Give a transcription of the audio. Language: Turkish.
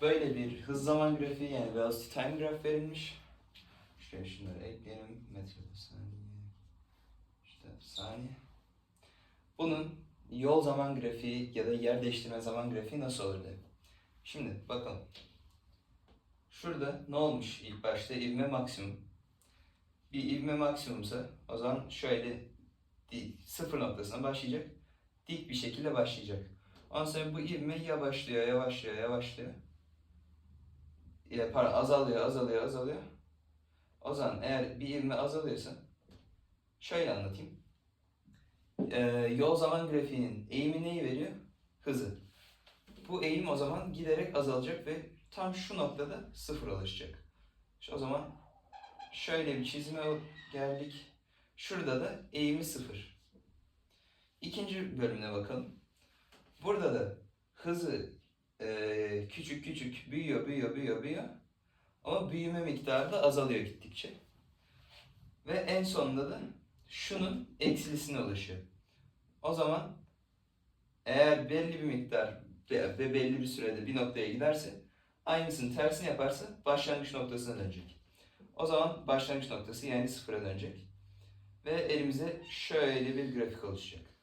böyle bir hız zaman grafiği yani velocity time graph verilmiş. Şöyle şunları ekleyelim. Metre saniye. İşte saniye. Bunun yol zaman grafiği ya da yer değiştirme zaman grafiği nasıl olur diye. Şimdi bakalım. Şurada ne olmuş ilk başta? İvme maksimum. Bir ivme maksimumsa o zaman şöyle sıfır noktasına başlayacak. Dik bir şekilde başlayacak. Ondan sonra bu ivme yavaşlıyor, yavaşlıyor, yavaşlıyor. Ya, pardon, azalıyor, azalıyor, azalıyor. O zaman eğer bir ivme azalıyorsa şöyle anlatayım. Ee, yol zaman grafiğinin eğimi neyi veriyor? Hızı. Bu eğim o zaman giderek azalacak ve tam şu noktada sıfır ulaşacak. İşte o zaman şöyle bir çizime geldik. Şurada da eğimi sıfır. İkinci bölümüne bakalım. Burada da hızı eee, küçük küçük büyüyor, büyüyor, büyüyor, büyüyor. Ama büyüme miktarı da azalıyor gittikçe. Ve en sonunda da şunun eksilisine ulaşıyor. O zaman eğer belli bir miktar ve belli bir sürede bir noktaya giderse aynısının tersini yaparsa başlangıç noktasına dönecek. O zaman başlangıç noktası yani sıfıra dönecek. Ve elimize şöyle bir grafik oluşacak.